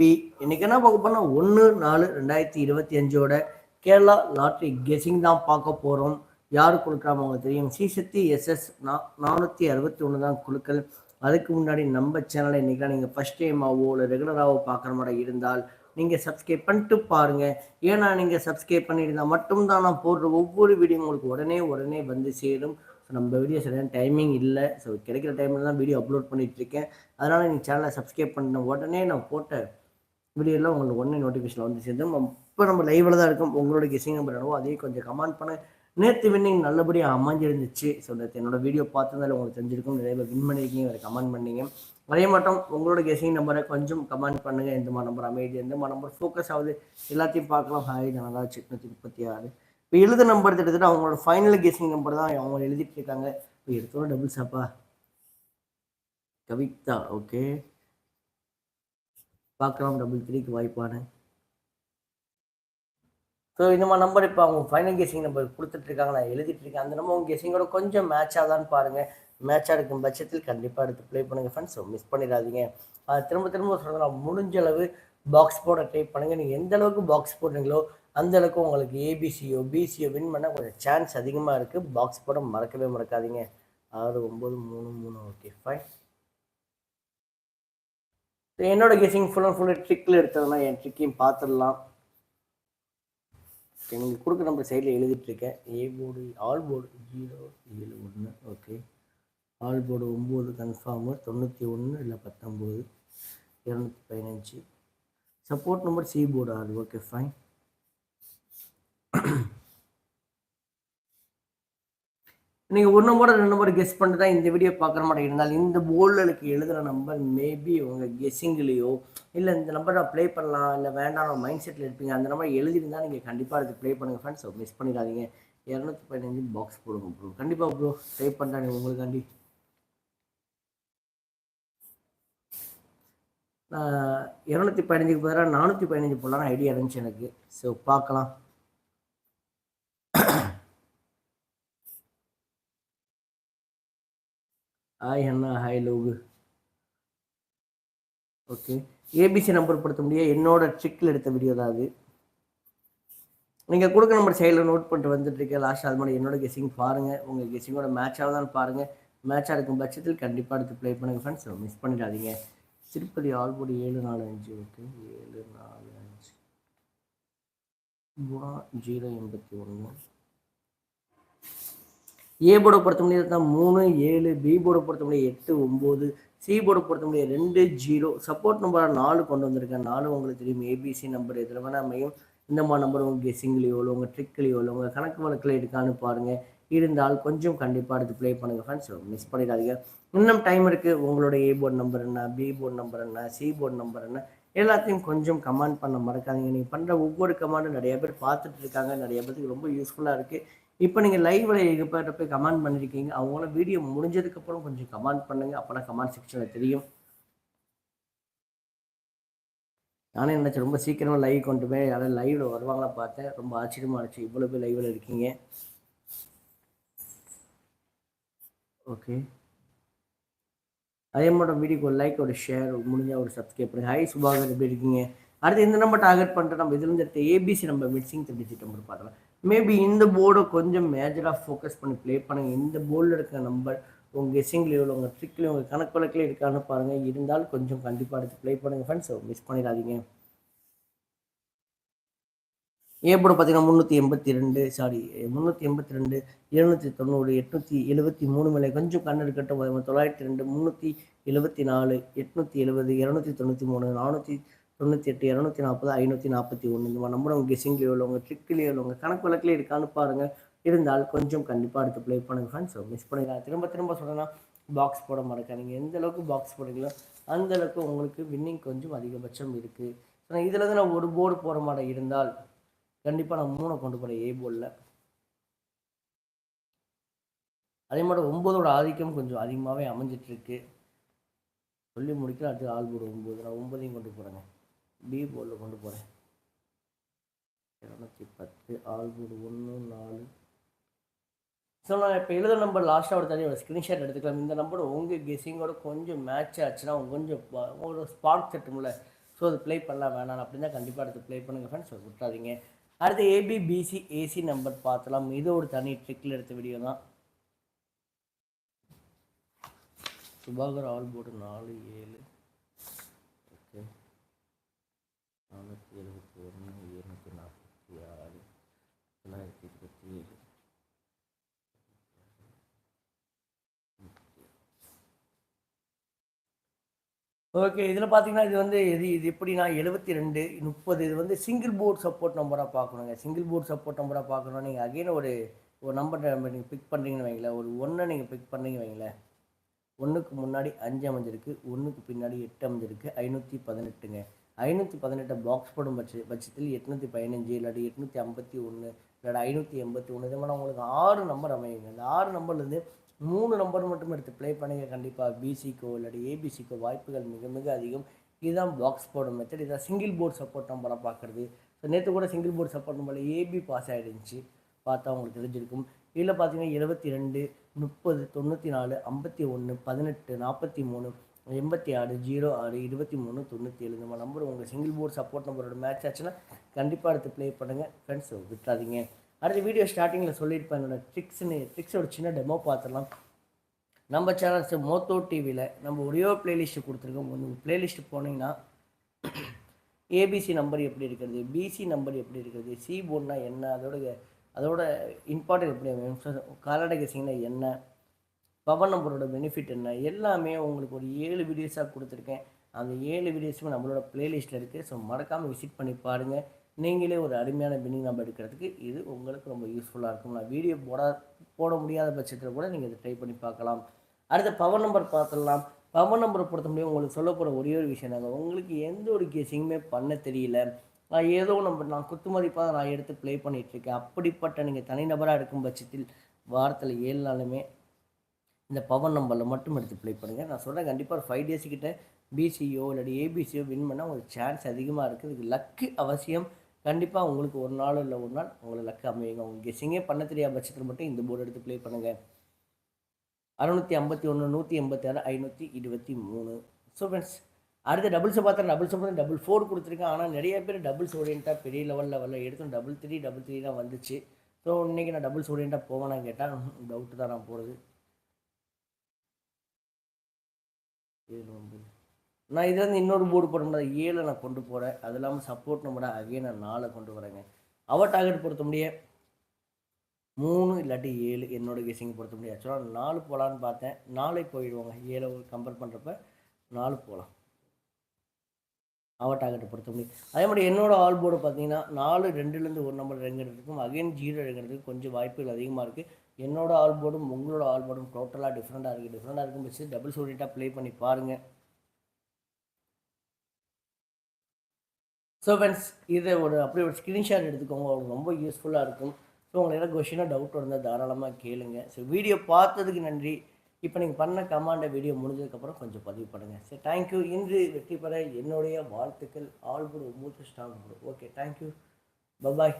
B. இன்னைக்கு என்ன பார்க்க போனா ஒன்று நாலு ரெண்டாயிரத்தி இருபத்தி அஞ்சோட கேரளா லாட்ரி கெஸிங் தான் பார்க்க போகிறோம் யார் கொடுக்குறாமோ அவங்க தெரியும்? சிசக்தி எஸ்எஸ் நா நானூற்றி அறுபத்தி ஒன்று தான் குழுக்கள். அதுக்கு முன்னாடி நம்ம சேனலை இன்றைக்கி நீங்கள் ஃபஸ்ட் டைமாவோ இல்லை ரெகுலராகவோ பார்க்குற மாதிரி இருந்தால் நீங்கள் சப்ஸ்கிரைப் பண்ணிட்டு பாருங்கள் ஏன்னா நீங்கள் சப்ஸ்கிரைப் பண்ணியிருந்தால் மட்டும்தான் நான் போடுற ஒவ்வொரு வீடியோ உங்களுக்கு உடனே உடனே வந்து சேரும். நம்ம வீடியோ சரியான டைமிங் இல்லை. ஸோ கிடைக்கிற டைமில் தான் வீடியோ அப்லோட் பண்ணிகிட்ருக்கேன் அதனால் நீங்கள் சேனலை சப்ஸ்கிரைப் பண்ண உடனே நான் போட்ட வீடியோலாம் உங்களுக்கு உடனே நோட்டிஃபிகேஷன் வந்து சேர்ந்து இப்போ நம்ம லைவில் தான் இருக்கோம். உங்களோட கெஸிங் நம்பர் என்னவோ அதையும் கொஞ்சம் கமெண்ட் பண்ண. நேற்று வின்னிங் நல்லபடியாக அமைஞ்சிருந்துச்சு. ஸோ நேற்று என்னோட வீடியோ பார்த்ததால உங்களுக்கு தெரிஞ்சிருக்கும். நிறைய பேர் வின் பண்ணியிருக்கீங்க அதை கமெண்ட் பண்ணீங்க. அதே மட்டும் உங்களோட கெஸிங் நம்பரை கொஞ்சம் கமெண்ட் பண்ணுங்கள் எந்த மாதிரி நம்பர் அமைதி எந்த மாதிரி நம்பர் ஃபோக்கஸ் ஆகுது எல்லாத்தையும் பார்க்கலாம். ஹாய் நல்லா சிக்னூற்றி முப்பத்தி ஆறு. இப்போ எழுத நம்பர் கிட்டத்தட்ட அவங்களோட ஃபைனல் கெஸிங் நம்பர் தான் அவங்க எழுதிட்டு இருக்காங்க. இப்போ எடுத்தோட டபுள் சாப்பா கவிதா ஓகே பார்க்கலாம். டபுள் த்ரீக்கு வாய்ப்பான. ஸோ இந்த மாதிரி நம்பர் இப்போ அவங்க ஃபைனல் கெஸிங் நம்பர் கொடுத்துட்ருக்காங்க நான் எழுதிட்டுருக்கேன் அந்த நம்பர் உங்கள் கெஸிங்கோட கொஞ்சம் மேட்ச் ஆகுதான்னு பாருங்கள் மேட்சாக இருக்கும் பட்சத்தில் கண்டிப்பாக எடுத்து ப்ளே பண்ணுங்கள் ஃப்ரெண்ட்ஸ் மிஸ் பண்ணிடாதீங்க. அது திரும்ப திரும்ப சொல்கிறேன் முடிஞ்ச அளவு பாக்ஸ் போட ட்ரை பண்ணுங்கள் நீங்கள் எந்த அளவுக்கு பாக்ஸ் போடுறீங்களோ அந்த அளவுக்கு உங்களுக்கு ஏபிசியோ பிசியோ வின் பண்ணால் கொஞ்சம் சான்ஸ் அதிகமாக இருக்குது பாக்ஸ் போட மறக்கவே மறக்காதீங்க. ஆறு ஒம்பது மூணு மூணு. ஓகே ஃபைன் என்னோட கெஸிங் ஃபுல் அண்ட் ஃபுல்லாக ட்ரிக்கில் எடுத்ததுனா என் ட்ரிக்கையும் பார்த்துடலாம் ஓகே நீங்கள் கொடுக்குற நம்பர் சைடில் எழுதிட்டுருக்கேன் A board all board zero ஏழு ஒன்று ஓகே ஆல் போர்டு ஒம்பது கன்ஃபார்மு தொண்ணூற்றி ஒன்று இல்லை பத்தொம்போது இரநூத்தி பதினஞ்சு. சப்போர்ட் நம்பர் சி போர்டு ஆறு ஓகே ஃபைன் நீங்கள் ஒரு நம்பர் ரெண்டு நம்பர் கெஸ் பண்ணிட்டு தான் இந்த வீடியோ பார்க்குற மாதிரி இருந்தால் இந்த போர்டுகளுக்கு எழுதுகிற நம்பர் மேபி உங்கள் கெஸ்ஸிங்லேயோ இல்லை இந்த நம்பர் நான் ப்ளே பண்ணலாம் இல்லை வேண்டாம் மைண்ட் செட்டில் இருப்பீங்க அந்த நம்பர் எழுதிருந்தால் நீங்கள் கண்டிப்பாக அதுக்கு ப்ளே பண்ணுங்கள் ஃப்ரெண்ட்ஸ் மிஸ் பண்ணிடாதீங்க. இரநூத்தி பதினஞ்சு பாக்ஸ் போடுங்க ப்ரோ கண்டிப்பாக ப்ரோ ட்ரை பண்ணுறேன் உங்களுக்காண்டி. இரநூத்தி பதினஞ்சுக்கு பதிலாக நானூற்றி பதினஞ்சு போடலான்னு ஐடியா இருந்துச்சு எனக்கு. ஸோ பார்க்கலாம். Hi Anna hi Logu okay A B C number படுத்த முடியாது என்னோட ட்ரிக்கில் எடுத்த வீடியோ தான் அது. நீங்கள் கொடுக்க நம்பர் செயலில் நோட் பண்ணிட்டு வந்துட்டு இருக்கேன் லாஸ்ட் அது மாதிரி என்னோட கெஸிங் பாருங்கள் உங்கள் கெஸிங்கோட மேட்ச் தான் பாருங்கள் மேட்சாக இருக்கும் பட்சத்தில் கண்டிப்பாக எடுத்து ப்ளே பண்ணுங்கள் ஃப்ரெண்ட்ஸ் மிஸ் பண்ணிடாதீங்க. திருப்பதி ஆல்போடி ஏழு நாலு அஞ்சு. ஓகே ஏழு நாலு அஞ்சு. ஜீரோ எண்பத்தி ஒன்று ஏ போர்டை பொறுத்த முடியாது தான் மூணு ஏழு பி போர்டை பொறுத்த முடியாது எட்டு ஒம்பது சி போர்டை பொறுத்த முடியாது ரெண்டு ஜீரோ சப்போர்ட் நம்பராக நாலு கொண்டு வந்திருக்கேன். நாலு உங்களுக்கு தெரியும். ஏபிசி நம்பர் இதில் வேணால் அமையும். இந்த மாதிரி நம்பர் உங்கள் கெஸிங்லேயோ இல்லை உங்கள் ட்ரிக்லேயோ இல்லை உங்கள் கணக்கு வழக்கில் எடுக்கான்னு பாருங்கள் இருந்தால் கொஞ்சம் கண்டிப்பாக எடுத்து ப்ளே பண்ணுங்கள் ஃப்ரெண்ட்ஸ் மிஸ் பண்ணிடாதீங்க. இன்னும் டைம் இருக்குது உங்களோட ஏ போர்டு நம்பர் என்ன பி போர்டு நம்பர் என்ன சி போர்டு நம்பர் என்ன எல்லாத்தையும் கொஞ்சம் கமெண்ட் பண்ண மறக்காதீங்க. நீங்கள் பண்ணுற ஒவ்வொரு கமெண்டும் நிறைய பேர் பார்த்துட்டு இருக்காங்க. நிறைய பேருக்கு ரொம்ப யூஸ்ஃபுல்லாக இருக்குது இப்போ நீங்கள் லைவில் இருப்பட்ட போய் கமெண்ட் பண்ணியிருக்கீங்க அவங்கள வீடியோ முடிஞ்சதுக்கப்புறம் கொஞ்சம் கமெண்ட் பண்ணுங்கள் அப்போனா கமெண்ட் செக்ஷனில் தெரியும். நானே நினச்சேன் ரொம்ப சீக்கிரமாக லைவ் கொண்டு போய் யாராவது லைவில் வருவாங்களா பார்த்தேன். ரொம்ப ஆச்சரியமாக இருந்துச்சு. இவ்வளோ பேர் லைவில் இருக்கீங்க. ஓகே அதே மாதிரி வீடியோக்கு ஒரு லைக் ஒரு ஷேர் முடிஞ்சால் ஒரு சப்ஸ்கிரைப் பண்ணுங்கள் ஹை சுபாகர் எப்படி இருக்கீங்க? அடுத்து இந்த நம்பர் டார்கெட் பண்ணுற நம்ம இதுலேருந்து எடுத்து ஏபிசி நம்ம மிக்சிங் டிஜிட் நம்பர் பார்த்தலாம் மேபி இந்த போர்டை கொஞ்சம் மேஜராக ஃபோக்கஸ் பண்ணி ப்ளே பண்ணுங்கள் இந்த போர்டில் இருக்கிற நம்பர் உங்கள் கெஸிங்லேயோ உங்கள் ட்ரிக்லேயோ உங்கள் கணக்கு வழக்கில் இருக்கான்னு பாருங்கள் இருந்தால் கொஞ்சம் கண்டிப்பாக எடுத்து ப்ளே பண்ணுங்கள் ஃப்ரெண்ட்ஸ் மிஸ் பண்ணிடாதீங்க. ஏ போர்டு பார்த்தீங்கன்னா முந்நூற்றி எண்பத்தி ரெண்டு சாரி முந்நூற்றி எண்பத்தி ரெண்டு எழுநூற்றி தொண்ணூறு எட்நூற்றி எழுபத்தி மூணு மேலே கொஞ்சம் கண்ணெடுக்கட்டும் தொள்ளாயிரத்தி ரெண்டு முந்நூற்றி எழுபத்தி நாலு எட்நூற்றி எழுபது இரநூத்தி தொண்ணூற்றி மூணு நானூற்றி தொண்ணூற்றி எட்டு இரநூத்தி நாற்பது ஐநூற்றி நாற்பத்தி ஒன்று இந்த மாதிரி நம்பர் உங்கள் கெஸிங்லேயோ இல்லை உங்கள் ட்ரிக்லேயோ இல்லை உங்கள் கணக்கு வழக்கிலே இருக்கான்னு பாருங்கள் இருந்தால் கொஞ்சம் கண்டிப்பாக அடுத்து ப்ளே பண்ணுங்கள் ஃப்ரெண்ட்ஸ் மிஸ் பண்ணிக்கலாம் திரும்ப திரும்ப சொல்கிறேன்னா பாக்ஸ் போட மாட்டேங்க எந்த அளவுக்கு பாக்ஸ் போடுறீங்களோ அந்த அளவுக்கு உங்களுக்கு வின்னிங் கொஞ்சம் அதிகபட்சம் இருக்குது ஸோ இதில் இருந்து நான் ஒரு போர்டு போட மாட்டேன். இருந்தால் கண்டிப்பாக நான் மூணை கொண்டு போகிறேன் ஏ போர்டில் அதே மாதிரி ஒம்போதோட ஆதிக்கம் கொஞ்சம் அதிகமாகவே அமைஞ்சிட்ருக்கு சொல்லி முடிக்கிற அடுத்து ஆள் போர்டு ஒம்பது நான் ஒம்பதையும் கொண்டு போகிறேங்க பி போர்டில் கொண்டு போகிறேன். இரநூத்தி பத்து ஆள் ஒன்று நாலு. ஸோ நான் இப்போ எழுத நம்பர் லாஸ்ட்டாக ஒரு தனி ஒரு ஸ்க்ரீன்ஷாட் எடுத்துக்கலாம். இந்த நம்பர் உங்கள் கெஸிங்கோட கொஞ்சம் மேட்ச் ஆச்சுன்னா கொஞ்சம் ஒரு ஸ்பார்க் தட்டும்ல. ஸோ அது ப்ளே பண்ணலாம். வேணாம். அப்படின்னா கண்டிப்பாக அடுத்து ப்ளே பண்ணுங்கள் ஃப்ரெண்ட்ஸ் விட்டுறாதீங்க. அடுத்து ஏபிபிசி ஏசி நம்பர் பார்த்தலாம். இது ஒரு தனி ட்ரிக்கில் எடுத்த வீடியோ தான். சுபாகர் ஆல் போர்டு நாலு ஏழு. ஓகே நானூற்றி எழுபத்தி ஒன்று இருநூற்றி நாற்பத்தி ஆறு தொள்ளாயிரத்தி இருபத்தி ஏழு. ஓகே இதில் பார்த்தீங்கன்னா இது வந்து இது இது எப்படின்னா எழுபத்தி ரெண்டு முப்பது இது வந்து சிங்கிள் போர்ட் சப்போர்ட் நம்பராக பார்க்கணுங்க சிங்கிள் போர்ட் சப்போர்ட் நம்பராக பார்க்கணும் நீங்கள் அகெயின் ஒரு ஒரு நம்பர் நீங்கள் பிக் பண்ணுறீங்கன்னு வைங்களேன். ஒரு ஒன்றை நீங்கள் பிக் பண்ணுறீங்க வைங்களேன். ஒன்றுக்கு முன்னாடி அஞ்சு அமைஞ்சிருக்கு ஒன்றுக்கு பின்னாடி எட்டு அமைஞ்சிருக்கு ஐநூற்றி பதினெட்டுங்க. ஐநூற்றி பதினெட்டை பாக்ஸ் போடும் பட்ச பட்சத்தில் எட்நூற்றி பதினஞ்சு இல்லாட்டி எட்நூற்றி ஐம்பத்தி ஒன்று இல்லாட்டி ஐநூற்றி எண்பத்தி ஒன்று இதே மாதிரி உங்களுக்கு ஆறு நம்பர் அமையுங்க. அந்த ஆறு நம்பர்லேருந்து மூணு நம்பர் மட்டும் எடுத்து ப்ளே பண்ணுங்க. கண்டிப்பாக பிசிக்கோ இல்லாட்டி ஏபிசிக்கோ வாய்ப்புகள் மிக மிக அதிகம். இதுதான் பாக்ஸ் போடும் மெத்தட் இதான் சிங்கிள் போர்ட் சப்போர்ட் நம்பராக பார்க்குறது. ஸோ நேற்று கூட சிங்கிள் போர்ட் சப்போர்ட் நம்பரில் ஏபி பாஸ் ஆகிடுச்சு பார்த்தா உங்களுக்கு தெரிஞ்சிருக்கும். இதில் பார்த்தீங்கன்னா இருபத்தி ரெண்டு முப்பது தொண்ணூற்றி நாலு ஐம்பத்தி ஒன்று பதினெட்டு நாற்பத்தி மூணு எண்பத்தி ஆறு ஜீரோ ஆறு இருபத்தி மூணு தொண்ணூற்றி ஏழு நம்ம நம்பர் உங்கள் சிங்கிள் போர்ட் சப்போர்ட் நம்பரோட மேட்ச் ஆச்சுன்னா கண்டிப்பாக எடுத்து ப்ளே பண்ணுங்கள் ஃப்ரெண்ட்ஸ் விட்டுறாதீங்க. அடுத்த வீடியோ ஸ்டார்டிங்கில் சொல்லியிருப்பேன் என்னோடய ட்ரிக்ஸ்னு ட்ரிக்ஸோட சின்ன டெமோ பார்த்துடலாம். நம்ம சேனல்ஸ் மோத்தோ டிவியில் நம்ம ஒரே ஒரு பிளேலிஸ்ட்டு கொடுத்துருக்கோம். ஒரு பிளேலிஸ்ட்டு போனீங்கன்னா ஏபிசி நம்பர் எப்படி இருக்கிறது பிசி நம்பர் எப்படி இருக்கிறது சி போர்ட்னா என்ன அதோட அதோட இம்பார்ட்டன்ட் எப்படி காலடை கசிங்னா என்ன பவர் நம்பரோட பெனிஃபிட் என்ன? எல்லாமே உங்களுக்கு ஒரு ஏழு வீடியோஸாக கொடுத்துருக்கேன். அந்த ஏழு வீடியோஸுமே நம்மளோட ப்ளேலிஸ்ட்டில் இருக்குது ஸோ மறக்காமல் விசிட் பண்ணி பாருங்கள் நீங்களே ஒரு அருமையான பின்னிங் நம்பர் எடுக்கிறதுக்கு இது உங்களுக்கு ரொம்ப யூஸ்ஃபுல்லாக இருக்கும். நான் வீடியோ போட போட முடியாத பட்சத்தில் கூட நீங்கள் இதை ட்ரை பண்ணி பார்க்கலாம். அடுத்த பவர் நம்பர் பார்த்துடலாம். பவர் நம்பரை பொறுத்த முடியும் உங்களுக்கு சொல்ல போகிற ஒரே ஒரு விஷயம் தாங்க உங்களுக்கு எந்த ஒரு கேஸிங்குமே பண்ண தெரியல. நான் ஏதோ நம்பர் நான் குத்து மதிப்பாக நான் எடுத்து ப்ளே பண்ணிகிட்ருக்கேன் அப்படிப்பட்ட நீங்கள் தனிநபராக இருக்கும் பட்சத்தில் வாரத்தில் ஏழு நாளுமே இந்த பவர் நம்பரில் மட்டும் எடுத்து ப்ளே பண்ணுங்கள் நான் சொல்கிறேன் கண்டிப்பாக ஒரு ஃபைவ் டேஸுக்கிட்ட பிசியோ இல்லாட்டி ஏபிசியோ வின் பண்ணால் உங்களுக்கு சான்ஸ் அதிகமாக இருக்குது இதுக்கு லக்கு அவசியம். கண்டிப்பாக உங்களுக்கு ஒரு நாள் இல்லை ஒரு நாள் உங்களுக்கு லக்கு அமையுங்க. உங்களுக்கு கெஸ்ஸிங்கே பண்ண தெரியாத பட்சத்தில் மட்டும் இந்த போர்டு எடுத்து ப்ளே பண்ணுங்கள் அறுநூற்றி ஐம்பத்தி ஒன்று நூற்றி எண்பத்தி ஆறு ஐநூற்றி இருபத்தி மூணு. ஸோ ஃப்ரெண்ட்ஸ் அடுத்த டபுள்ஸை பார்த்தா டபுள்ஸ் பார்த்து டபுள் ஃபோர் கொடுத்துருக்கேன் ஆனால் நிறைய பேர் டபுள்ஸ் ஓரியன்ட்டாக பெரிய லெவலில் வரல. எடுத்தோம் டபுள் த்ரீ டபுள் த்ரீ தான் வந்துச்சு. ஸோ இன்றைக்கி நான் டபுள்ஸ் ஓரியன்ட்டாக போவேனா கேட்டால் டவுட்டு தான் நான் போகிறது ஏழு ஒன்பது. நான் இதை வந்து இன்னொரு போர்டு போட முடியாது ஏழை நான் கொண்டு போகிறேன் அது இல்லாமல் சப்போர்ட் நம்பரை அகைன் நான் நாலை கொண்டு வரேங்க. அவர் டார்கெட் பொறுத்த முடிய மூணு இல்லாட்டி ஏழு என்னோட கெஸிங் பொறுத்த முடியும். ஆக்சுவலாக நாலு போகலான்னு பார்த்தேன். நாளை போயிடுவாங்க. ஏழை கம்பேர் பண்ணுறப்ப நாலு போகலாம் அவர் டார்கெட்டை பொறுத்த முடியும். அதே மாதிரி என்னோட ஆல் போர்டு பார்த்தீங்கன்னா நாலு ரெண்டுலேருந்து ஒரு நம்பர் இறங்குறதுக்கும் அகைன் ஜீரோ இறங்குறதுக்கு கொஞ்சம் வாய்ப்புகள் அதிகமாக இருக்குது என்னோட ஆல்போர்டும் உங்களோட ஆல் டோட்டலாக டிஃப்ரெண்ட்டாக இருக்குது டிஃப்ரெண்ட்டாக இருக்கும் பட்சம் டபுள் சோடிட்டாக ப்ளே பண்ணி பாருங்கள் ஸோ ஃப்ரெண்ட்ஸ் இதை ஒரு அப்படியே ஒரு ஸ்க்ரீன்ஷாட் எடுத்துக்கோங்க. உங்களுக்கு ரொம்ப யூஸ்ஃபுல்லாக இருக்கும். ஸோ உங்களுக்கு ஏதாவது கொஷினாக டவுட் இருந்தால் தாராளமாக கேளுங்க. ஸோ வீடியோ பார்த்ததுக்கு நன்றி. இப்போ நீங்கள் பண்ண கமாண்டை வீடியோ முடிஞ்சதுக்கப்புறம் கொஞ்சம் பதிவு பண்ணுங்கள் சரி தேங்க்யூ இன்று வெற்றி பெற என்னுடைய வாழ்த்துக்கள். ஆல் குட் மூத்து strong okay thank you bye bye